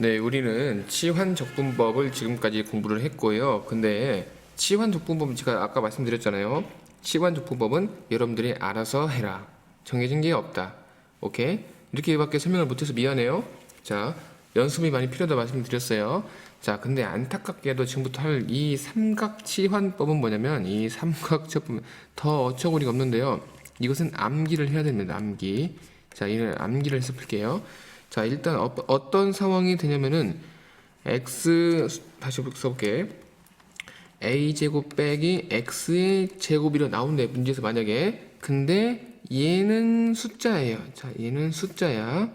네, 우리는 치환 적분법을 지금까지 공부를 했고요. 근데 치환 적분법은 제가 아까 말씀드렸잖아요. 치환 적분법은 여러분들이 알아서 해라. 정해진 게 없다. 오케이? 이렇게밖에 설명을 못해서 미안해요. 자, 연습이 많이 필요하다 말씀드렸어요. 자, 근데 안타깝게도 지금부터 할 이 삼각 치환법은 뭐냐면 이 삼각 적분 더 어처구니가 없는데요. 이것은 암기를 해야 됩니다. 암기. 자, 이는 암기를 해서 풀게요. 자, 일단 어, 떤 상황이 되냐면은 x 다시 써볼게. a 제곱 빼기 x의 제곱이라 나온대 문제에서 만약에 근데 얘는 숫자예요. 자, 얘는 숫자야.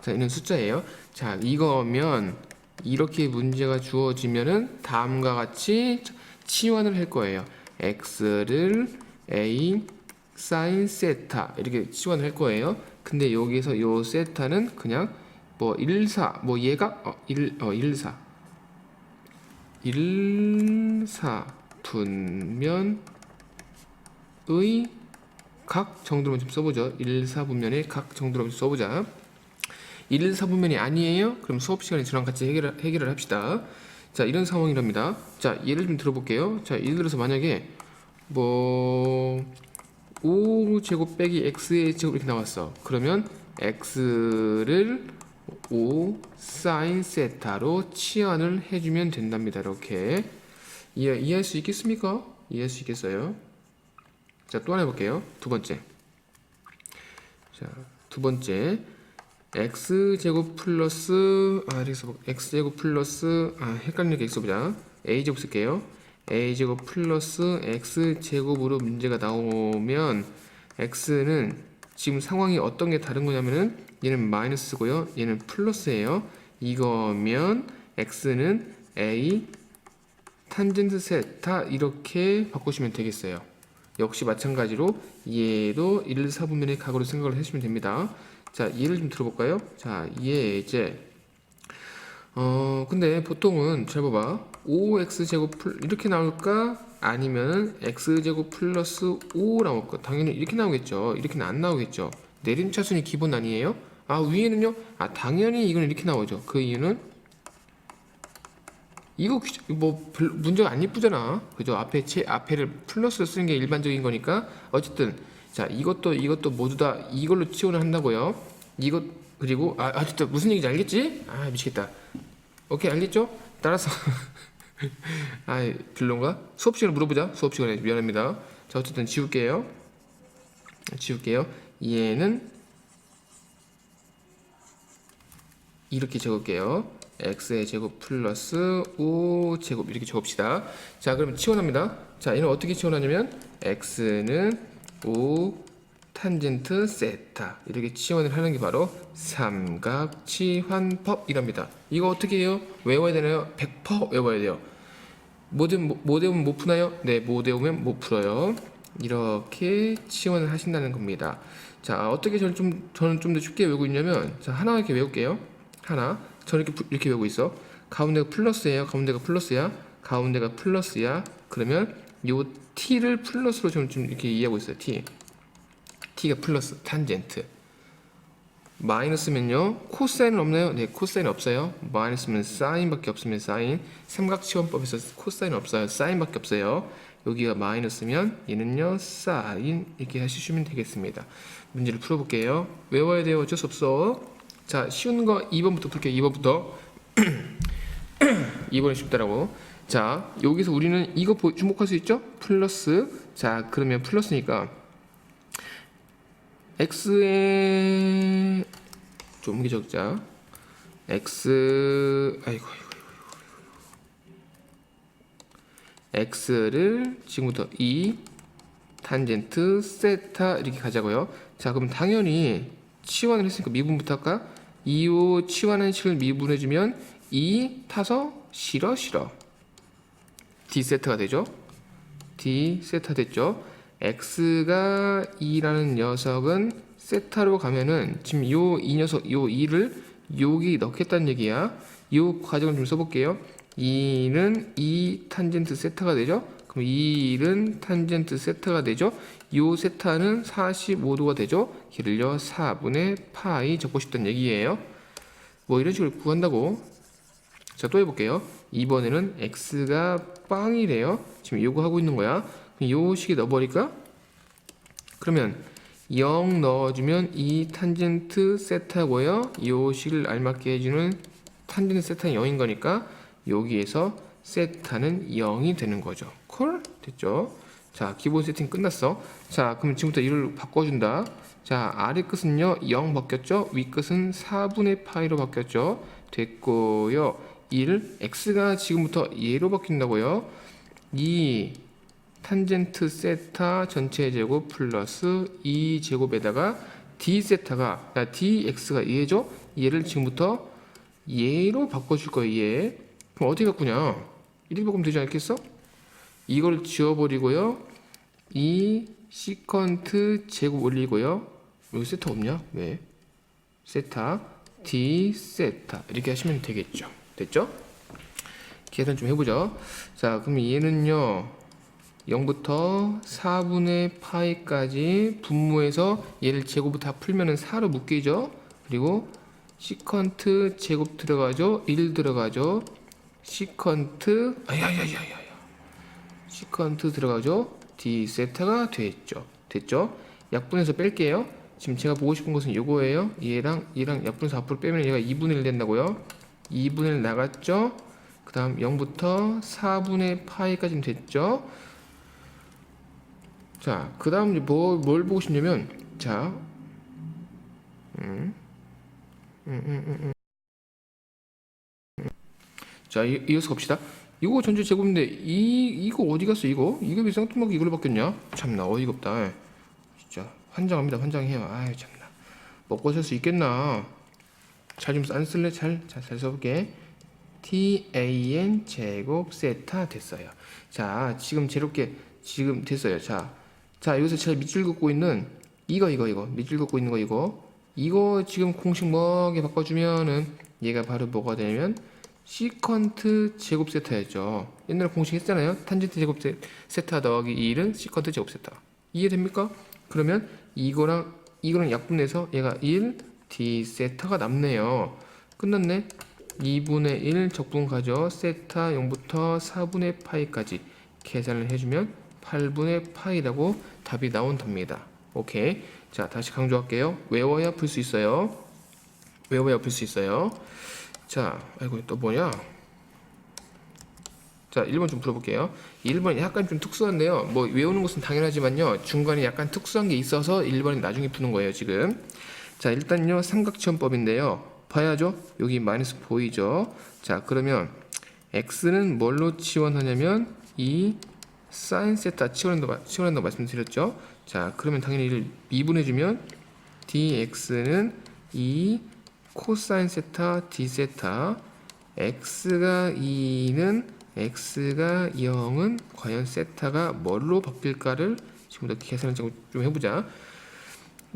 자, 얘는 숫자예요. 자, 이거면 이렇게 문제가 주어지면은 다음과 같이 치환을 할 거예요. x를 a 사인 세타 이렇게 치환을 할 거예요. 근데 여기서 요 세타는 그냥 뭐 1, 4, 뭐 얘가 어, 1, 어, 1, 4 1, 4 분면의 각 정도로 좀 써보죠. 1, 4 분면의 각 정도로 좀 써보자. 1, 4 분면이 아니에요? 그럼 수업 시간에 저랑 같이 해결을, 해결을 합시다. 자, 이런 상황이랍니다. 자, 예를 좀 들어볼게요. 자, 예를 들어서 만약에 뭐 5 제곱 빼기 x의 제곱 이렇게 나왔어. 그러면 x를 5 사인 세타로 치환을 해주면 된답니다. 이렇게 이해 이해할 수 있겠습니까? 이해할 수 있겠어요? 자, 또 하나 해볼게요. 두 번째. 자, 두 번째. x 제곱 플러스 아 이렇게 써 x 제곱 플러스 아 헷갈리게 써보자. a 제곱 쓸게요. A 제곱 플러스 x 제곱으로 문제가 나오면 x는 지금 상황이 어떤 게 다른 거냐면은 얘는 마이너스고요. 얘는 플러스예요. 이거면 x는 a 탄젠트 세타 이렇게 바꾸시면 되겠어요. 역시 마찬가지로 얘도 1, 4분면의 각으로 생각을 해주시면 됩니다. 자, 예를 좀 들어볼까요? 자, 예제. 어, 근데 보통은 잘 봐봐. 5x 제곱 플 이렇게 나올까? 아니면 x 제곱 플러스 5 나올까? 당연히 이렇게 나오겠죠. 이렇게는 안 나오겠죠. 내림차순이 기본 아니에요? 아, 위에는요? 아, 당연히 이건 이렇게 나오죠. 그 이유는 이거 귀- 뭐 별- 문제가 안 이쁘잖아. 그죠? 앞에 체 앞에를 플러스로 쓰는 게 일반적인 거니까 어쨌든 자 이것도 이것도 모두 다 이걸로 치환을 한다고요. 이것 그리고 아 어쨌든 무슨 얘기인지 알겠지? 아 미치겠다. 오케이 알겠죠? 따라서 아 별론가? 수업 시간에 물어보자. 수업 시간에 미안합니다. 자 어쨌든 지울게요. 지울게요. 얘는 이렇게 적을게요. x의 제곱 플러스 5 제곱 이렇게 적읍시다. 자, 그러면 치환합니다. 자, 얘는 어떻게 치환하냐면 x는 5 탄젠트 세타 이렇게 치환을 하는 게 바로 삼각 치환법이랍니다. 이거 어떻게 해요? 외워야 되나요? 100% 외워야 돼요. 못, 외우면- 못 외우면 못 푸나요? 네, 못 외우면 못 풀어요. 이렇게 치환을 하신다는 겁니다. 자, 어떻게 저는 좀 저는 좀 더 쉽게 외우고 있냐면 자, 하나 이렇게 외울게요. 하나. 저는 이렇게 부- 이렇게 외우고 있어. 가운데가 플러스예요. 가운데가 플러스야. 가운데가 플러스야. 그러면 요 t를 플러스로 저는 좀 이렇게 이해하고 있어요. t. t가 플러스 탄젠트. 마이너스면요. 코사인은 없나요? 네, 코사인 없어요. 마이너스면 사인밖에 없으면 사인. 삼각치원법에서 코사인 없어요. 사인밖에 없어요. 여기가 마이너스면 얘는요 사인 이렇게 하시면 되겠습니다. 문제를 풀어볼게요. 외워야 돼요. 어쩔 수 없어. 자 쉬운 거 2번부터 풀게요. 2번부터 2번이 쉽다라고. 자 여기서 우리는 이거 보- 주목할 수 있죠? 플러스. 자 그러면 플러스니까 x에 좀 옮겨 적자. x 아이고 아이고 x를 지금부터 2 탄젠트 세타 이렇게 가자고요. 자, 그럼 당연히 치환을 했으니까 미분부터 할까? 2호 치환한 식을 미분해주면 2 타서 싫어 싫어 d 세타가 되죠. d 세타 됐죠. X가 2라는 녀석은 세타로 가면은 지금 요 이 녀석 요 2를 여기 넣겠다는 얘기야. 요 과정을 좀 써볼게요. 2는 2 탄젠트 세타가 되죠. 그럼 이 1은 탄젠트 세타가 되죠. 요 세타는 45도가 되죠. 길을요 4분의 파이 적고 싶다는 얘기예요. 뭐 이런 식으로 구한다고. 자 또 해볼게요. 이번에는 x가 빵이래요. 지금 요거 하고 있는 거야. 요 식에 넣어버릴까? 그러면 0 넣어주면 이 탄젠트 세타고요. 요 식을 알맞게 해주는 탄젠트 세타는 0인 거니까 여기에서 세타는 0이 되는 거죠. 콜? 됐죠? 자, 기본 세팅 끝났어. 자, 그럼 지금부터 이를 바꿔준다. 자, 아래 끝은요, 0 바뀌었죠? 위 끝은 4분의 파이로 바뀌었죠? 됐고요. 1, x가 지금부터 얘로 바뀐다고요. 이 탄젠트 세타 전체 제곱 플러스 2 제곱에다가 d 세타가 야, dx가 얘죠? 얘를 지금부터 얘로 바꿔줄 거예요. 얘. 그럼 어떻게 바꾸냐? 이렇게 바꾸면 되지 않겠어? 이걸 지워버리고요. 이 시컨트 제곱 올리고요. 여기 세타 없냐? 왜? 세타 d 세타 이렇게 하시면 되겠죠. 됐죠? 계산 좀 해보죠. 자, 그럼 얘는요. 0부터 4분의 파이까지 분모해서 얘를 제곱을 다 풀면은 4로 묶이죠. 그리고 시컨트 제곱 들어가죠. 1 들어가죠. 시컨트 아야야야야야. 시컨트 들어가죠. d 세타가 됐죠. 됐죠? 약분해서 뺄게요. 지금 제가 보고 싶은 것은 요거예요. 얘랑 얘랑 약분해서 앞으로 빼면 얘가 2분의 1 된다고요. 2분의 1 나갔죠. 그 다음 0부터 4분의 파이까지는 됐죠. 자, 그 다음 뭐, 뭘 보고 싶냐면, 자, 음, 음, 음, 음, 음. 자, 이, 이어서 갑시다. 이거 전체 제곱인데, 이, 이거 어디 갔어, 이거? 이거 왜 쌍뚜막이 이걸로 바뀌었냐? 참나, 어이가 없다. 진짜, 환장합니다, 환장해요. 아유, 참나. 먹고 살 수 있겠나? 잘 좀안 쓸래? 잘, 잘, 잘 써볼게. tan 제곱 세타 됐어요. 자, 지금 제롭게 지금 됐어요. 자, 자 여기서 제가 밑줄 긋고 있는 이거 이거 이거 밑줄 긋고 있는 거 이거 이거 지금 공식 뭐게 바꿔주면은 얘가 바로 뭐가 되냐면 시컨트 제곱 세타였죠. 옛날에 공식 했잖아요. 탄젠트 제곱 세- 세타 더하기 1은 시컨트 제곱 세타. 이해됩니까? 그러면 이거랑 이거랑 약분해서 얘가 1 d 세타가 남네요. 끝났네. 2분의 1 적분 가져 세타 0부터 4분의 파이까지 계산을 해주면 8분의 파이라고 답이 나온답니다. 오케이. 자, 다시 강조할게요. 외워야 풀 수 있어요. 외워야 풀 수 있어요. 자, 아이고 또 뭐냐? 자, 1번 좀 풀어볼게요. 1번 약간 좀 특수한데요. 뭐 외우는 것은 당연하지만요. 중간에 약간 특수한 게 있어서 1번은 나중에 푸는 거예요, 지금. 자, 일단요. 삼각지원법인데요. 봐야죠. 여기 마이너스 보이죠? 자, 그러면 x는 뭘로 치원하냐면 이 사인 세타 치원한다 치원한다고 말씀드렸죠. 자, 그러면 당연히 이를 미분해 주면 dx는 이 코사인 세타 d 세타 x가 2는 x가 0은 과연 세타가 뭘로 바뀔까를 지금부터 계산을 좀 해보자.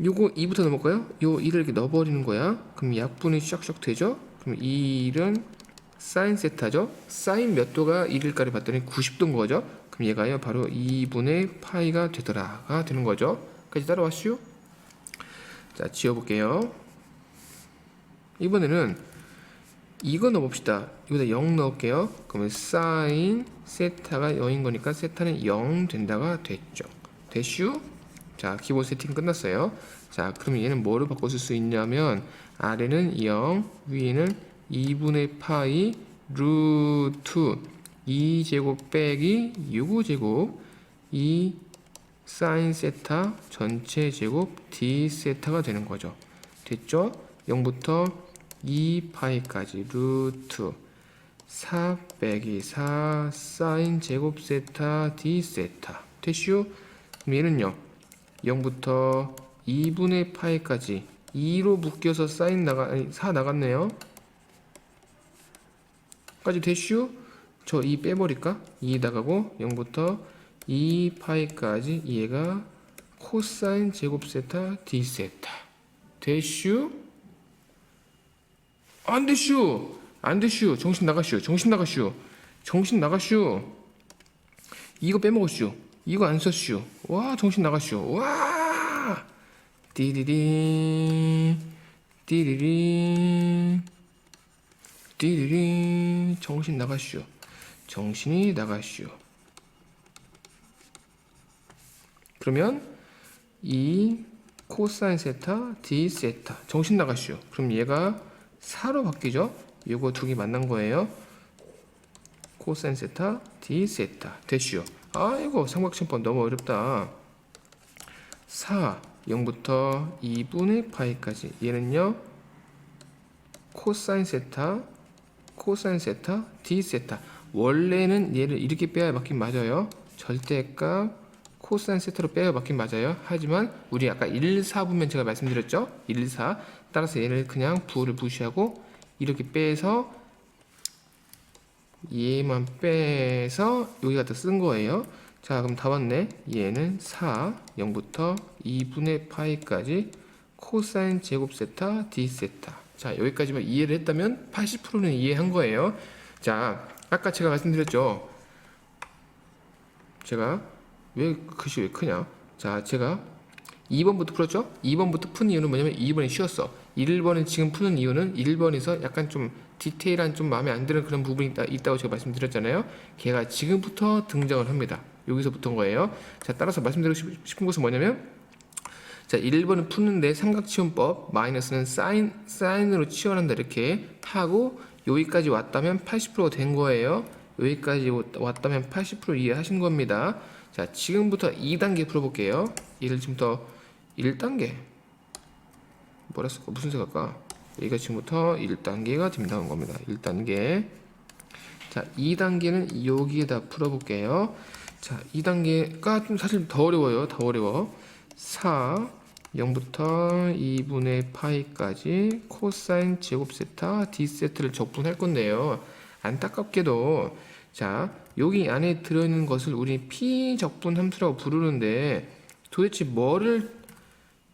요거 2부터 넘어갈까요? 요 2를 이렇게 넣어버리는 거야. 그럼 약분이 샥샥 되죠? 그럼 이 1은 사인 세타죠? 사인 몇 도가 1일까를 봤더니 90도인 거죠? 그럼 얘가요, 바로 2분의 파이가 되더라가 되는 거죠? 까지 따라와시오. 자, 지워볼게요. 이번에는 이거 넣어봅시다. 여기다 0 넣을게요. 그러면 사인 세타가 0인 거니까 세타는 0 된다가 됐죠. 됐슈? 자, 기본 세팅 끝났어요. 자, 그럼 얘는 뭐로 바꿔 쓸 수 있냐면 아래는 0, 위에는 2분의 파이 루트 2제곱 빼기 6제곱 2 사인 세타 전체 제곱 d 세타가 되는 거죠. 됐죠? 0부터 2파이까지 루트 4 빼기 4 사인 제곱 세타 d 세타 됐슈? 그럼 얘는요 0부터 2분의 파이까지 2로 묶여서 사인 나가 아니 4 나갔네요. 까지 됐슈? 저 2 빼버릴까? 2 나가고 0부터 2 파이까지 얘가 코사인 제곱 세타 d 세타 됐슈? 안 됐슈! 안 됐슈! 정신 나가슈! 정신 나가슈! 정신 나가슈! 이거 빼먹었슈. 이거 안 썼슈. 와 정신 나갔슈. 와 띠리리 띠리리 띠리리 정신 나갔슈. 정신이 나갔슈. 그러면 이 코사인 세타 d 세타 정신 나갔슈. 그럼 얘가 4로 바뀌죠? 요거 두 개 만난 거예요. 코사인 세타 d 세타 됐슈. 아이고 삼각천법 너무 어렵다. 4 0부터 2분의 파이까지 얘는요 코사인 세타 코사인 세타 d 세타 원래는 얘를 이렇게 빼야 맞긴 맞아요. 절대값 코사인 세타로 빼야 맞긴 맞아요. 하지만 우리 아까 1, 4 분면 제가 말씀드렸죠. 1, 4 따라서 얘를 그냥 부를 무시하고 이렇게 빼서 얘만 빼서 여기 갖다 쓴 거예요. 자, 그럼 다 왔네. 얘는 4, 0부터 2분의 파이까지 코사인 제곱 세타 d 세타. 자, 여기까지만 이해를 했다면 80%는 이해한 거예요. 자, 아까 제가 말씀드렸죠. 제가 왜 글씨 왜 크냐? 자, 제가 2번부터 풀었죠? 2번부터 푼 이유는 뭐냐면 2번이 쉬웠어. 1번은 지금 푸는 이유는 1번에서 약간 좀 디테일한 좀 마음에 안 드는 그런 부분이 있다, 있다고 제가 말씀드렸잖아요. 걔가 지금부터 등장을 합니다. 여기서부터인 거예요. 자, 따라서 말씀드리고 싶- 싶은 것은 뭐냐면 자, 1번은 푸는데 삼각치원법 마이너스는 사인 사인으로 치환한다 이렇게 하고 여기까지 왔다면 80%가 된 거예요. 여기까지 왔다면 80% 이해하신 겁니다. 자, 지금부터 2단계 풀어볼게요. 얘를 지금부터 1단계 뭐라 쓸까? 무슨 색깔까? 여기가 지금부터 1단계가 된다는 겁니다. 1단계. 자, 2단계는 여기에다 풀어볼게요. 자, 2단계가 좀 사실 더 어려워요. 더 어려워. 4, 0부터 2분의 파이까지 코사인 제곱 세타 d 세트를 적분할 건데요. 안타깝게도 자, 여기 안에 들어있는 것을 우리 p 적분 함수라고 부르는데 도대체 뭐를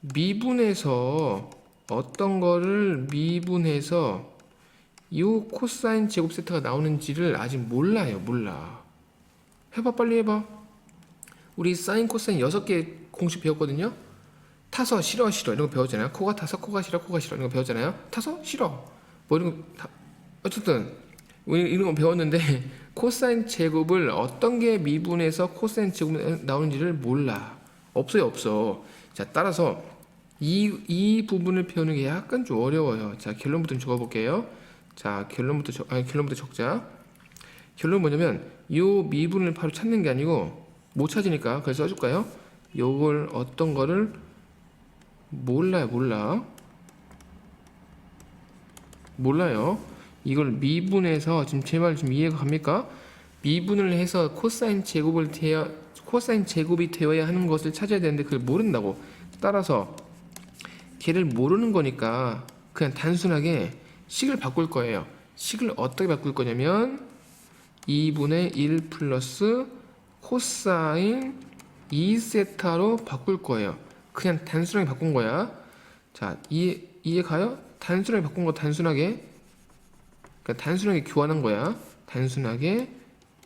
미분해서 어떤 거를 미분해서 이 코사인 제곱 세트가 나오는지를 아직 몰라요. 몰라. 해봐 빨리 해봐. 우리 사인 코사인 여섯 개 공식 배웠거든요. 타서 싫어 싫어 이런 거 배웠잖아요. 코가 타서 코가 싫어 코가 싫어 이런 거 배웠잖아요. 타서 싫어 뭐 이런 거 다, 어쨌든 이런 거 배웠는데 코사인 제곱을 어떤 게 미분해서 코사인 제곱이 나오는지를 몰라. 없어요 없어. 자 따라서 이, 이 부분을 배우는 게 약간 좀 어려워요. 자 결론부터 좀 적어볼게요. 자 결론부터 적, 아니 결론부터 적자. 결론 뭐냐면 이 미분을 바로 찾는 게 아니고 못 찾으니까 그래서 써줄까요? 요걸 어떤 거를 몰라요 몰라 몰라요 이걸 미분해서 지금 제말좀 이해가 갑니까? 미분을 해서 코사인 제곱을 되어 코사인 제곱이 되어야 하는 것을 찾아야 되는데 그걸 모른다고 따라서 걔를 모르는 거니까 그냥 단순하게 식을 바꿀 거예요 식을 어떻게 바꿀 거냐면 2분의 1 플러스 코사인 2세타로 바꿀 거예요. 그냥 단순하게 바꾼 거야. 자, 이해, 이해 가요? 단순하게 바꾼 거 단순하게. 그러니까 단순하게 교환한 거야. 단순하게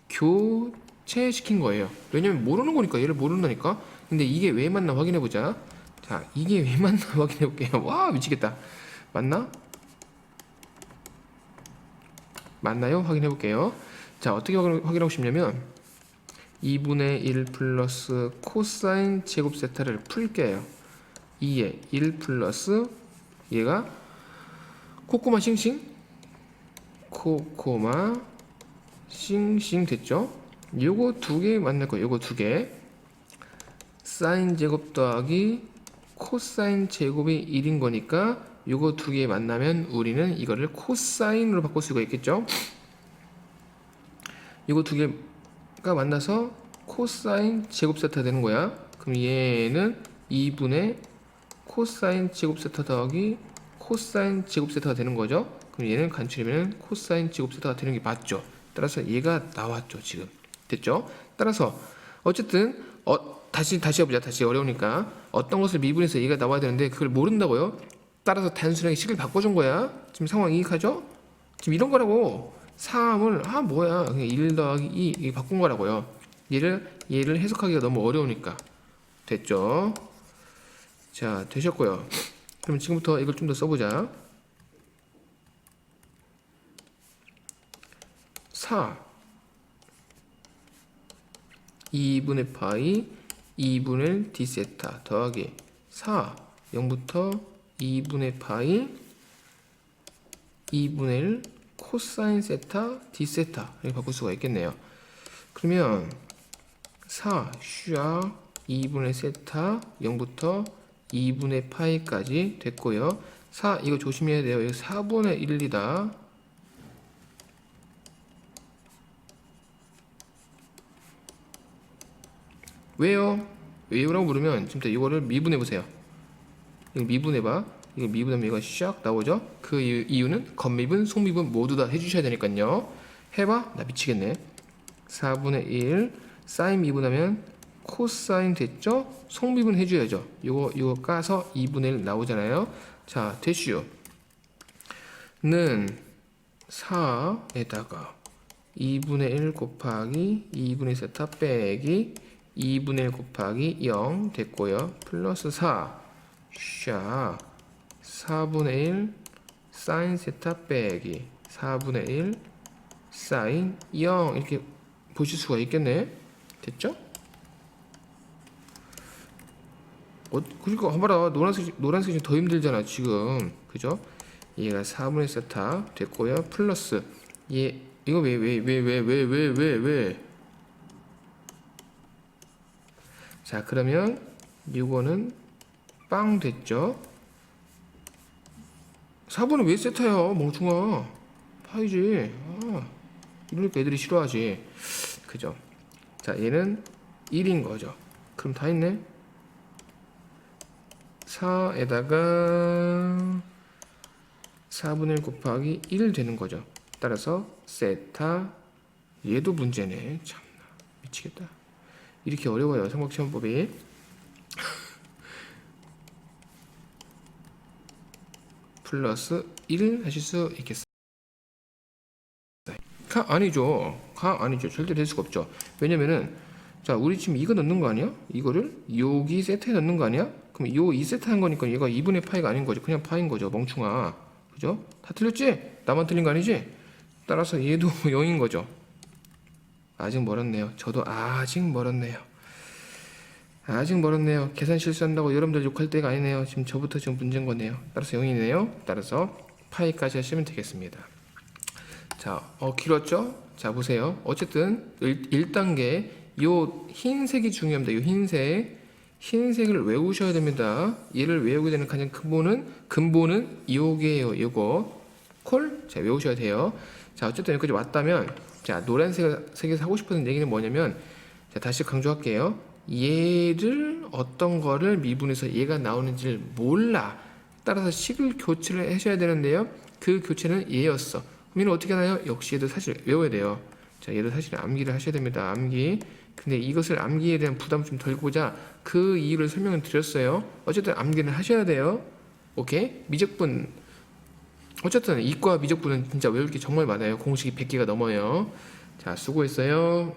교체시킨 거예요. 왜냐면 모르는 거니까 얘를 모른다니까. 근데 이게 왜 맞나 확인해 보자. 자, 이게 왜 맞나 확인해 볼게요. 와, 미치겠다. 맞나? 맞나요? 확인해 볼게요. 자, 어떻게 확인- 확인하고 싶냐면 2분의 1 플러스 코사인 제곱 세타를 풀게요. 2에 1 플러스 얘가 코코마 싱싱 코코마 싱싱 됐죠? 요거 두 개 만날 거예요. 요거 두 개. 사인 제곱 더하기 코사인 제곱이 1인 거니까 요거 두 개 만나면 우리는 이거를 코사인으로 바꿀 수가 있겠죠? 이거 두개 가 만나서 코사인 제곱 세타 되는 거야. 그럼 얘는 2분의 코사인 제곱 세타 더하기 코사인 제곱 세타가 되는 거죠. 그럼 얘는 간추리면 코사인 제곱 세타가 되는 게 맞죠. 따라서 얘가 나왔죠. 지금 됐죠. 따라서 어쨌든 어, 다시 다시 해보자. 다시 어려우니까 어떤 것을 미분해서 얘가 나와야 되는데 그걸 모른다고요. 따라서 단순하게 식을 바꿔준 거야. 지금 상황 이 익하죠? 지금 이런 거라고 3을 아 뭐야 그냥 1 더하기 2 이게 바꾼 거라고요 얘를 얘를 해석하기가 너무 어려우니까 됐죠? 자 되셨고요. 그럼 지금부터 이걸 좀 더 써보자. 4 2분의 파이 2분의 d 세타 더하기 4 0부터 2분의 파이 2분의 1 코사인 세타 d 세타 이렇게 바꿀 수가 있겠네요. 그러면 4 슈아 2분의 세타 0부터 2분의 파이까지 됐고요. 4 이거 조심해야 돼요. 이거 4분의 1이다. 왜요? 왜요라고 물으면 지금부터 이거를 미분해 보세요. 이거 미분해 봐. 이거 미분하면 이거 샥 나오죠? 그 이유, 이유는 겉미분, 속미분 모두 다 해주셔야 되니까요. 해봐? 나 미치겠네. 4분의 1 사인 미분하면 코사인 됐죠? 속미분 해줘야죠. 이거 이거 까서 2분의 1 나오잖아요. 자, 됐슈. 는 4에다가 2분의 1 곱하기 2분의 세타 빼기 2분의 1 곱하기 0 됐고요. 플러스 4샤 4분의 1 사인 세타 빼기 4분의 1 사인 0 이렇게 보실 수가 있겠네. 됐죠? 어, 그러니까 그리고 봐라. 노란색, 노란색이 더 힘들잖아 지금. 그죠? 얘가 4분의 세타 됐고요. 플러스. 얘 이거 왜 왜 왜 왜 왜 왜왜자 그러면 이거는 빵 됐죠? 4번은 왜 세타야 멍충아? 파이지. 아, 이러니까 애들이 싫어하지. 그죠? 자 얘는 1인 거죠. 그럼 다 있네. 4에다가 4분의 1 곱하기 1 되는 거죠. 따라서 세타 얘도 문제네. 참나. 미치겠다. 이렇게 어려워요 삼각시험법이 플러스 1 하실 수 있겠어요? 가 아니죠. 가 아니죠. 절대 될 수가 없죠. 왜냐면은 자 우리 지금 이거 넣는 거 아니야? 이거를 여기 세트에 넣는 거 아니야? 그럼 요 2세트 한 거니까 얘가 2분의 파이가 아닌 거죠 그냥 파인 거죠. 멍충아. 그죠? 다 틀렸지? 나만 틀린 거 아니지? 따라서 얘도 0인 거죠. 아직 멀었네요. 저도 아직 멀었네요. 아직 멀었네요. 계산 실수한다고 여러분들 욕할 때가 아니네요. 지금 저부터 지금 문제인 거네요. 따라서 0이네요. 따라서 파이까지 하시면 되겠습니다. 자, 어, 길었죠? 자, 보세요. 어쨌든 1, 단계요 흰색이 중요합니다. 요 흰색. 흰색을 외우셔야 됩니다. 얘를 외우게 되는 가장 근본은 근본은 요게요. 요거. 콜? 자, 외우셔야 돼요. 자, 어쨌든 여기까지 왔다면 자, 노란색에서 하고 싶은 얘기는 뭐냐면 자, 다시 강조할게요. 얘를 어떤 거를 미분해서 얘가 나오는지를 몰라. 따라서 식을 교체를 하셔야 되는데요. 그 교체는 얘였어. 그럼 얘는 어떻게 하나요? 역시 얘도 사실 외워야 돼요. 자, 얘도 사실 암기를 하셔야 됩니다. 암기. 근데 이것을 암기에 대한 부담 좀 덜고자 그 이유를 설명을 드렸어요. 어쨌든 암기를 하셔야 돼요. 오케이? 미적분 어쨌든 이과 미적분은 진짜 외울 게 정말 많아요. 공식이 100개가 넘어요. 자, 수고했어요.